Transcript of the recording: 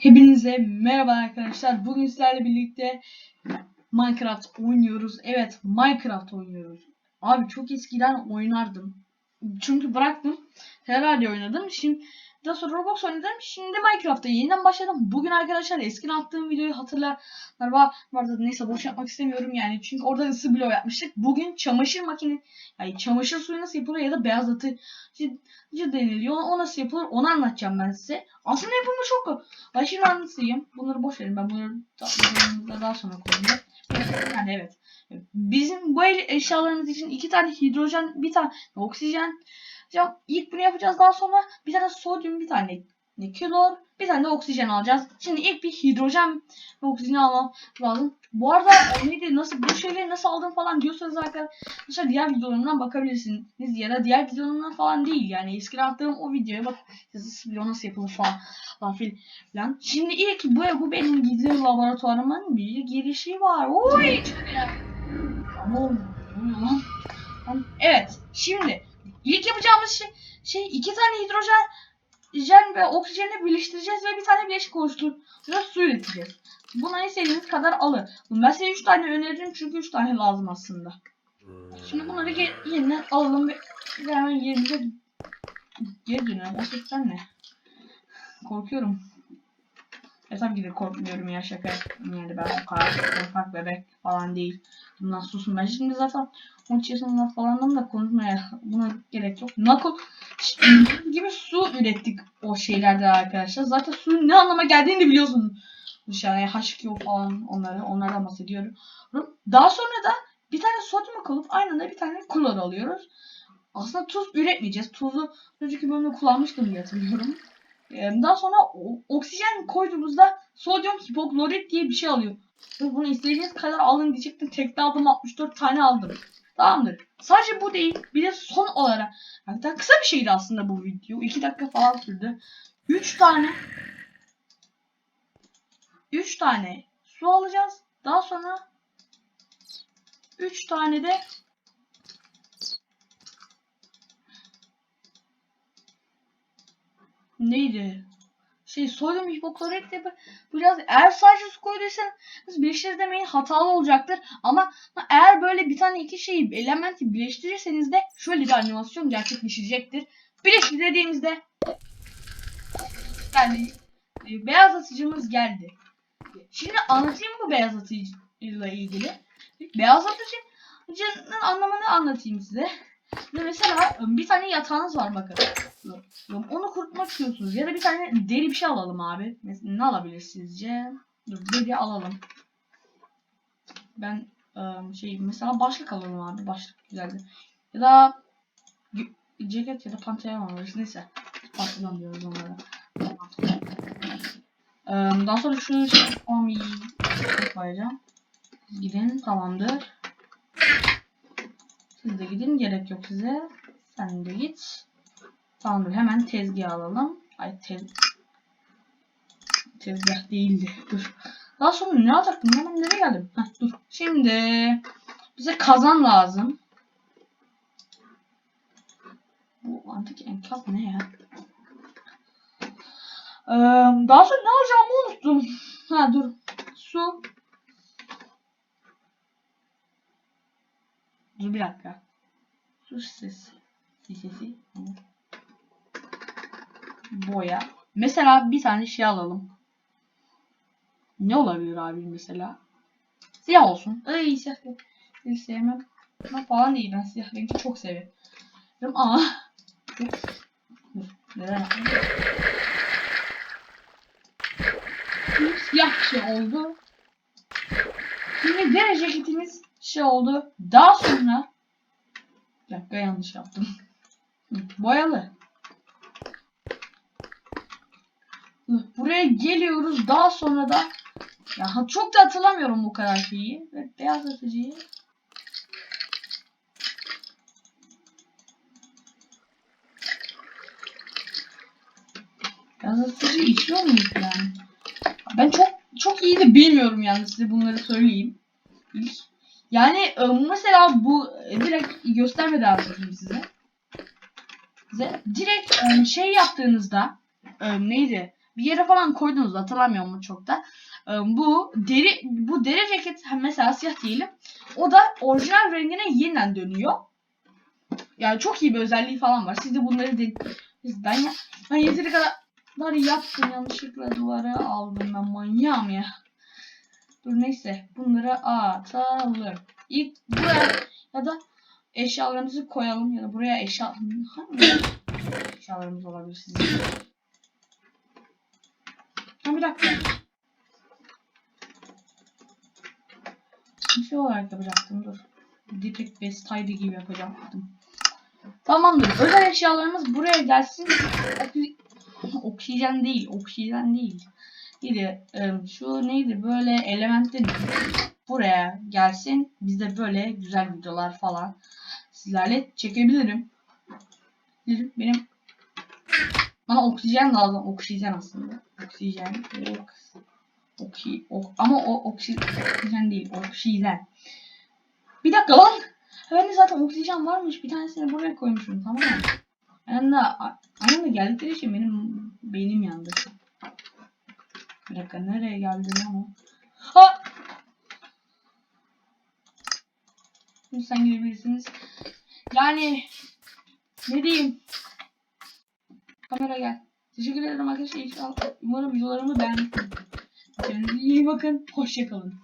Hepinize merhaba arkadaşlar. Bugün sizlerle birlikte Minecraft oynuyoruz. Evet, Minecraft oynuyoruz. Abi çok eskiden oynardım. Çünkü bıraktım. Herhalde oynadım. Şimdi daha sonra Roblox oynadım. Şimdi Minecraft'a yeniden başladım. Bugün arkadaşlar eskiden attığım videoyu hatırlar var vardı. Neyse boş yapmak istemiyorum yani. Çünkü orada ısı bloğu yapmıştık. Bugün çamaşır makine yani çamaşır suyu nasıl yapılır ya da beyazlatıcı deniliyor. O nasıl yapılır onu anlatacağım ben size. Aslında yapımı çok kolay. Ben şimdi anlatayım. Bunları boş verin. Ben bunları daha, daha sonra koyacağım. Yani evet. Bizim bu eşyalarımız için iki tane hidrojen, bir tane oksijen. Ya ilk bunu yapacağız. Daha sonra bir tane sodyum, bir tane klor, bir tane de oksijen alacağız. Şimdi ilk bir hidrojen ve oksijen almam lazım. Bu arada neydi nasıl bu şeyleri nasıl aldım falan diyorsanız arkadaşlar diğer videolarımdan bakabilirsiniz. Ya da diğer videolarımdan falan değil yani eskiden attığım o videoya bak video nasıl yapılır falan, falan filan. Şimdi ilk bu, bu benim gizli laboratuvarımın bir girişi var. Oy! Lan? Evet şimdi ilk yapacağımız şey, şey iki tane hidrojen hidrojen ve oksijeni birleştireceğiz ve bir tane bileşik oluşturacağız. Su üreteceğiz. Buna istediğiniz kadar alın. Ben size 3 tane öneririm çünkü 3 tane lazım aslında. Şimdi bunları yeniden alalım ve hemen yerimize geri dönelim. O sesler ne? Korkuyorum. E tabii ki de korkmuyorum ya şaka. Yani ben o kadar korkak bebek falan değil. Bundan susun. Ben şimdi zaten 13 yaşından falandan da konuşmaya buna gerek yok. Knuckle gibi su ürettik o şeylerde arkadaşlar. Zaten suyun ne anlama geldiğini de biliyorsunuz. Yani H2O falan onları onlardan bahsediyorum. Daha sonra da bir tane sodyum kalıp aynı anda bir tane klor alıyoruz. Aslında tuz üretmeyeceğiz. Tuzu önceki bölümde kullanmıştım diye hatırlıyorum. Daha sonra oksijen koyduğumuzda sodyum hipoklorit diye bir şey alıyor. Bunu istediğiniz kadar alın diyecektim. Tekte aldım 64 tane aldım. Tamamdır. Sadece bu değil. Bir de son olarak. Hatta kısa bir şeydi aslında bu video. 2 dakika falan sürdü. 3 tane 3 tane su alacağız. Daha sonra 3 tane de neydi? Şey sodyum hipoklorit yapacağız. Eğer sadece su koyduysanız birleştir demeyin hatalı olacaktır. Ama eğer böyle bir tane iki şeyi elementi birleştirirseniz de şöyle bir animasyon gerçekleşecektir. Birleştir dediğimizde yani e, beyaz atıcımız geldi. Şimdi anlatayım bu beyaz atıcıyla ilgili. Beyaz atıcının anlamını anlatayım size. Mesela bir tane yatağınız var bakın. Onu kurutmak istiyorsunuz. Ya da bir tane deri bir şey alalım abi. Ne alabilir sizce? Dur deri alalım. Ben şey mesela başlık alalım abi. Başlık güzeldi. Ya da ceket ya da pantolon alırız. Neyse. Pantolon diyoruz onlara. Daha sonra şu şey koyacağım. Gidin tamamdır. Siz de gidin gerek yok size. Sen de git. Tamamdır hemen tezgah alalım. Ay tez tezgah değildi. Dur. Daha sonra ne alacaktım? Hemen nereye geldim? Heh, dur. Şimdi bize kazan lazım. Bu antik enkaz ne ya? Ee, daha sonra ne alacağımı unuttum. Ha dur. Su. Dur bir dakika. Su şişesi. Şişesi. Boya. Mesela bir tane şey alalım. Ne olabilir abi mesela? Siyah olsun. Ay siyah rengi sevmem. Ama falan değil. Ben siyah rengi çok seviyorum. Ama. Neden siyah bir şey oldu. Şimdi deri ceketimiz şey oldu. Daha sonra bir dakika yanlış yaptım. Boyalı. Buraya geliyoruz. Daha sonra da ya çok da hatırlamıyorum bu kadar şeyi. Ve beyaz atıcıyı atıcı içiyor muyuz yani? Ben çok çok iyi de bilmiyorum yani size bunları söyleyeyim. Yani e, mesela bu e, direkt göstermeden anlatayım size. Size direkt e, şey yaptığınızda neydi? Bir yere falan koydunuz hatırlamıyorum mu çok da. Ee, Bu deri bu deri ceket mesela siyah diyelim. O da orijinal rengine yeniden dönüyor. Yani çok iyi bir özelliği falan var. Siz de bunları de ben ya ben yeteri kadar yaptım yanlışlıkla duvara aldım ben manyağım ya. Dur neyse bunları atalım. İlk buraya ya da eşyalarımızı koyalım ya da buraya eşya hangi eşyalarımız olabilir sizin? Ha bir dakika. Bir şey olarak yapacaktım dur. Direkt Best Tidy gibi yapacaktım. Tamamdır. Özel eşyalarımız buraya gelsin. Oksi- oksijen değil. Oksijen değil. Neydi? Ee, şu neydi? Böyle elementin buraya gelsin. Biz de böyle güzel videolar falan sizlerle çekebilirim. Benim bana oksijen lazım. Oksijen aslında. Oksijen. Oks, oksi, ok, ama o oksi, oksijen değil. Oksijen. Bir dakika lan. Bende zaten oksijen varmış. Bir tanesini buraya koymuşum. Tamam mı? Yanında, yanında geldikleri için benim beynim yandı. Bir dakika nereye geldim ama? Ha! Lütfen girebilirsiniz. Yani ne diyeyim? Kamera gel. Teşekkür ederim arkadaşlar. İnşallah. Umarım videolarımı beğenmişsiniz. Kendinize iyi bakın. Hoşçakalın.